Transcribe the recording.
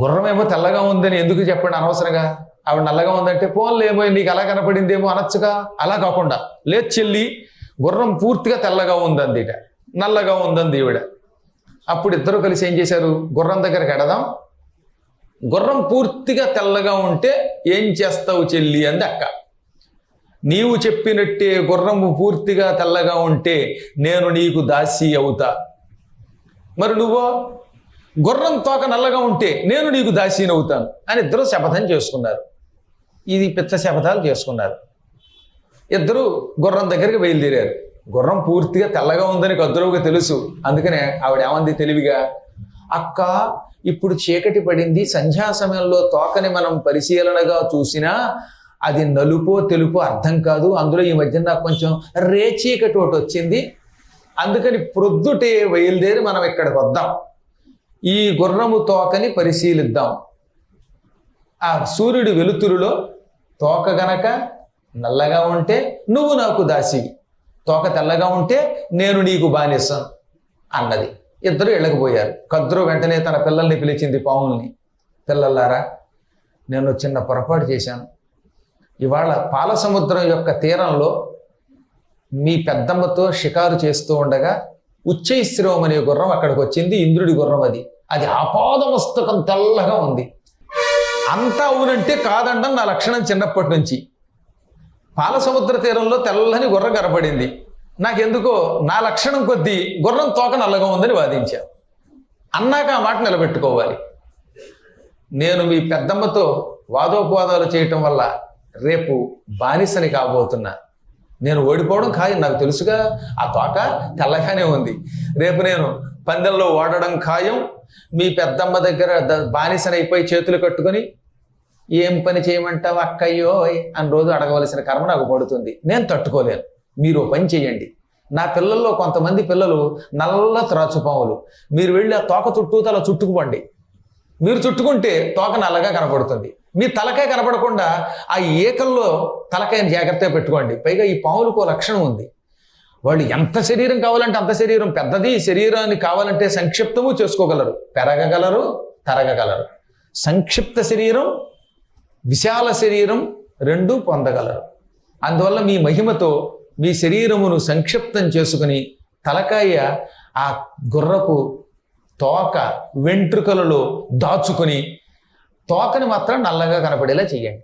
గుర్రమేమో తెల్లగా ఉందని ఎందుకు చెప్పండి అనవసరంగా? ఆవిడ నల్లగా ఉందంటే పోన్లేమో నీకు అలా కనపడిందేమో అనొచ్చుగా? అలా కాకుండా లేదు చెల్లి గుర్రం పూర్తిగా తెల్లగా ఉందంది ఇట నల్లగా ఉందంది ఈవిడ. అప్పుడు ఇద్దరు కలిసి ఏం చేశారు? గుర్రం దగ్గరికి ఎడదాం. గుర్రం పూర్తిగా తెల్లగా ఉంటే ఏం చేస్తావు చెల్లి? అంది అక్క. నీవు చెప్పినట్టే గుర్రము పూర్తిగా తెల్లగా ఉంటే నేను నీకు దాసి అవుతా. మరి నువ్వు? గుర్రం తోక నల్లగా ఉంటే నేను నీకు దాసీనవుతాను అని ఇద్దరు శపథం చేసుకున్నారు. ఇది పిచ్చ శపథాలు చేసుకున్నారు. ఇద్దరు గుర్రం దగ్గరికి బయలుదేరారు. గుర్రం పూర్తిగా తెల్లగా ఉందని కద్దురువుగా తెలుసు. అందుకనే ఆవిడ ఏమంది తెలివిగా అక్క ఇప్పుడు చీకటి పడింది. సంధ్యా సమయంలో తోకని మనం పరిశీలనగా చూసినా అది నలుపో తెలుపు అర్థం కాదు. అందులో ఈ మధ్య నాకు కొంచెం రేచీకటి ఒకటి వచ్చింది. అందుకని ప్రొద్దుటే బయలుదేరి మనం ఇక్కడికి వద్దాం. ఈ గుర్రము తోకని పరిశీలిద్దాం. ఆ సూర్యుడి వెలుతురులో తోక గనక నల్లగా ఉంటే నువ్వు నాకు దాసివి తోక తెల్లగా ఉంటే నేను నీకు బానిస్తాను అన్నది. ఇద్దరు వెళ్ళకపోయారు కద్రు వెంటనే తన పిల్లల్ని పిలిచింది పావుల్ని పిల్లలారా నేను చిన్న పొరపాటు చేశాను. ఇవాళ పాల సముద్రం యొక్క తీరంలో మీ పెద్దమ్మతో షికారు చేస్తూ ఉండగా ఉచ్చైశ్రవం అనే గుర్రం అక్కడికి వచ్చింది ఇంద్రుడి గుర్రం అది. అది ఆపాదమస్తకం తెల్లగా ఉంది. అంతా అవునంటే కాదండం నా లక్షణం చిన్నప్పటి నుంచి. పాలసముద్ర తీరంలో తెల్లని గుర్రం కనపడింది. నాకెందుకో నా లక్షణం కొద్దీ గుర్రం తోక నల్లగా ఉందని వాదించా అన్నాక ఆ మాట నిలబెట్టుకోవాలి. నేను మీ పెద్దమ్మతో వాదోపవాదాలు చేయటం వల్ల రేపు బానిసని కాబోతున్నా. నేను ఓడిపోవడం ఖాయం. నాకు తెలుసుగా ఆ తోక తెల్లగానే ఉంది. రేపు నేను పందెంలో ఓడడం ఖాయం. మీ పెద్దమ్మ దగ్గర బానిసనైపోయి చేతులు కట్టుకొని ఏం పని చేయమంటావు అక్కయ్యో అని రోజు అడగవలసిన కర్మ నాకు పడుతుంది. నేను తట్టుకోలేను. మీరు పని చేయండి. నా పిల్లల్లో కొంతమంది పిల్లలు నల్ల త్రాచుపాములు. మీరు వెళ్ళి ఆ తోక చుట్టూ తల చుట్టుకుపోండి. మీరు చుట్టుకుంటే తోక నల్లగా కనపడుతుంది. మీ తలకాయ కనపడకుండా ఆ ఏకల్లో తలకాయని జాగ్రత్తగా పెట్టుకోండి. పైగా ఈ పాములకు లక్షణం ఉంది. వాళ్ళు ఎంత శరీరం కావాలంటే అంత శరీరం. పెద్దది శరీరాన్ని కావాలంటే సంక్షిప్తము చేసుకోగలరు. పెరగగలరు తరగగలరు. సంక్షిప్త శరీరం విశాల శరీరం రెండు పొందగలరు. అందువల్ల మీ మహిమతో మీ శరీరమును సంక్షిప్తం చేసుకుని తలకాయ ఆ గుర్రపు తోక వెంట్రుకలలో దాచుకొని తోకని మాత్రం నల్లగా కనపడేలా చేయండి.